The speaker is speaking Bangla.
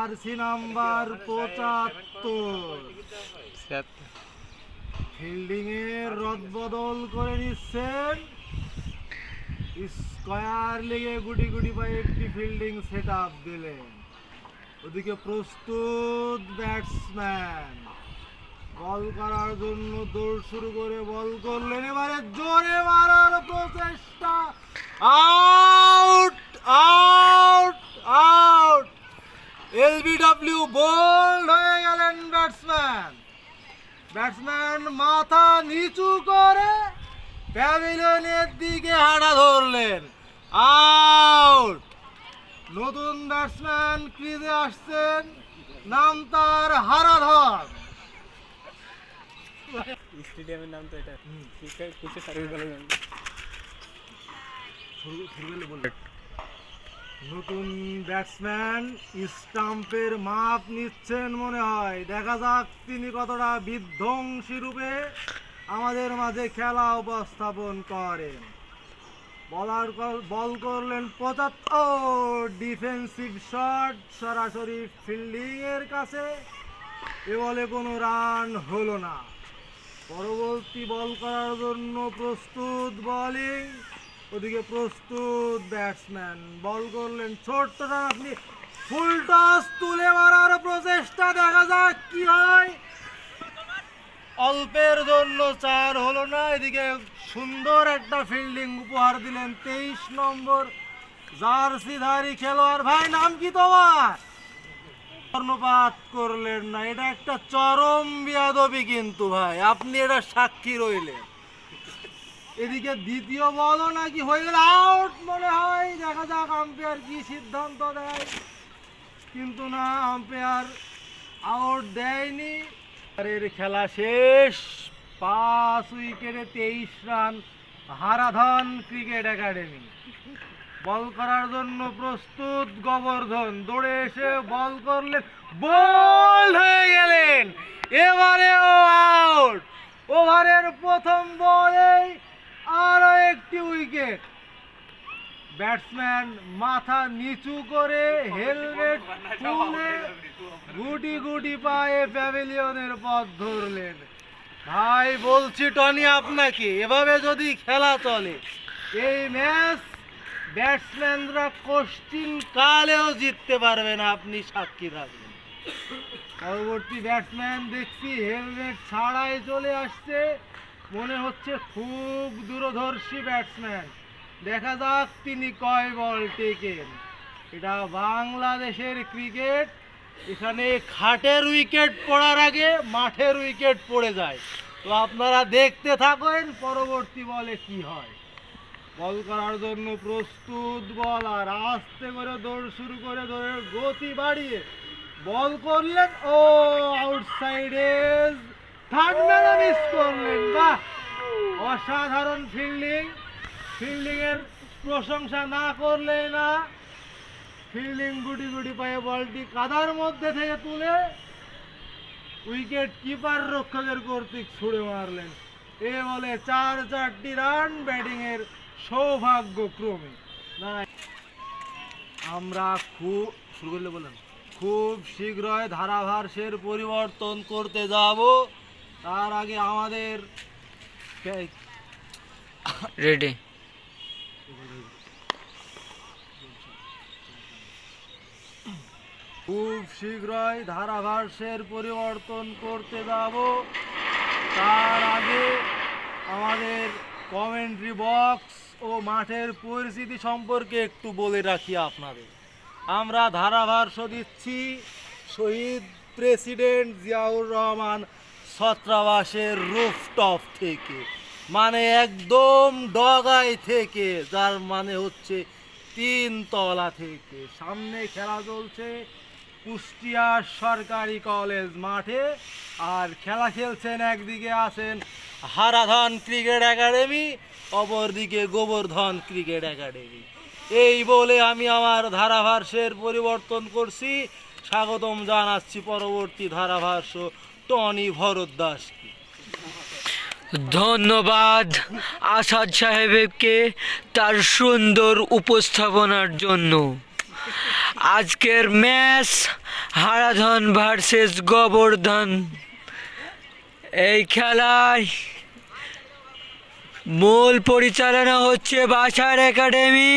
জার্সি নাম্বার পঁচাত্তর। ফিল্ডিং এর রদবদল করে নিচ্ছেন। স্কয়ার লিগে গুটি গুটি পায়ে একটি ফিল্ডিং সেট আপ দিলেন। ওদিকে প্রস্তুত ব্যাটসম্যান। বল করার জন্য দৌড় শুরু করে বল করলেন। এবারে জোরে মারার প্রচেষ্টা। Out out out LBW bowled হয়ে গেলেন ব্যাটসম্যান। ব্যাটসম্যান মাথা নিচু করে প্যাভিলিয়নের দিকে হাঁটা ধরলেন। আউট! নতুন ব্যাটসম্যান ক্রিজে আসছেন নাম তার হারাধর। স্টেডিয়ামের নাম তো এটা। কুচে সার্ভিস কলেজ নতুন ব্যাটসম্যান স্টাম্পের মাপ নিচ্ছেন মনে হয়। দেখা যাক তিনি কতটা বিধ্বংসী রূপে আমাদের মাঝে খেলা উপস্থাপন করেন। বলার বল করলেন পঁচাত্তর। ডিফেন্সিভ শট, সরাসরি ফিল্ডিং এর কাছে। এ বলে কোনো রান হলো না। পরবর্তী বল করার জন্য প্রস্তুত বোলিং। ওদিকে প্রস্তুত ব্যাটসম্যান বল করলেন ছোট্ট রান আপনি। ফুল টস তুলে মারার প্রচেষ্টা, দেখা যাক কি হয়। অল্পের জন্য চার হলো না, এদিকে সুন্দর একটা ফিল্ডিং উপহার দিলেন তেইশ নম্বর জার্সিধারী খেলোয়াড়। ভাই, নাম কি তোমার? কর্ণপাত করলেন না, এটা একটা চরম বিয়াদবি কিন্তু ভাই, আপনি এটা সাক্ষী রইলেন। এদিকে দ্বিতীয় বলও নাকি হয়ে গেল আউট মনে হয়। দেখা যাক আম্পায়ার কি সিদ্ধান্ত দেয়। কিন্তু না আম্পায়ার আউট দেয়নি। এর খেলা শেষ। পাঁচ উইকেটে তেইশ run, Haradhan cricket academy. Ball করার জন্য প্রস্তুত গোবর্ধন। দৌড়ে এসে বল করলেন বল হয়ে গেলেন। এবারেও আউট ওভারের প্রথম বলেই আরও একটি উইকেট। ব্যাটসম্যান মাথা নিচু করে হেলমেট তুলে গুটি গুটি পায়ে প্যাভিলিয়নের পথ ধরলেন। ভাই, বলছি টনি আপনাকে, এভাবে যদি খেলা চলে, এই ম্যাচ ব্যাটসম্যানরা কোশ্চিন কালেও জিততে পারবে না, আপনি সাক্ষী থাকবেন। পরবর্তী ব্যাটসম্যান দেখছি, হেলমেট ছাড়াই চলে আসছে। মনে হচ্ছে খুব দূরদর্শী ব্যাটসম্যান দেখা যাক তিনি কয় বল টেকেন। এটা বাংলাদেশের ক্রিকেট এখানে খাটের উইকেট পড়ার আগে মাঠের উইকেট পড়ে যায়। তো আপনারা দেখতে থাকেন পরবর্তী বলে কি হয়। বল করার জন্য প্রস্তুত বল, আর আস্তে করে দৌড় শুরু করে ধরে গতি বাড়িয়ে বল করলেন ও আউটসাইডে ম্যানে মিস করলেন, বাহ। অসাধারণ ফিল্ডিং ফিল্ডিং এর প্রশংসা না করলেই না ফিল্ডিং গুটি গুটি পায়ে বলটি কাদার মধ্যে থেকে তুলে উইকেট কিপার রক্ষকের কর্তৃক ছুড়ে মারলেন। এ বলে চার চারটি রান ব্যাটিং এর সৌভাগ্য ক্রমে না আমরা খুব, শুরু করলে বলেন খুব শীঘ্রই ধারাভাষ্যের পরিবর্তন করতে যাব। তার আগে আমাদের রেডি খুব শীঘ্রই ধারাভাষ্যের পরিবর্তন করতে যাব। তার আগে আমাদের কমেন্ট্রি বক্স ও মাঠের পরিস্থিতি সম্পর্কে একটু বলে রাখি আপনাদের। আমরা ধারাভাষ্য দিচ্ছি শহীদ প্রেসিডেন্ট জিয়াউর রহমান ছত্রাবাসের রুফটপ থেকে মানে একদম ডগাই থেকে, যার মানে হচ্ছে তিন তলা থেকে। সামনে খেলা চলছে কুষ্টিয়া সরকারি কলেজ মাঠে, আর খেলা খেলছেন একদিকে আছেন হারাধন ক্রিকেট একাডেমি, অপরদিকে গোবর্ধন ক্রিকেট একাডেমি। এই বলে আমি আমার ধারাভাষ্যের পরিবর্তন করছি। স্বাগতম জানাচ্ছি পরবর্তী ধারাভাষ্য টনি ভরদ্দাসকে ধন্যবাদ আসাদ সাহেবকে তার সুন্দর উপস্থাপনার জন্য। আজকের ম্যাচ হারাধন ভার্সেস গোবর্ধন। এই খেলায় মূল পরিচালনা হচ্ছে বাসার একাডেমি।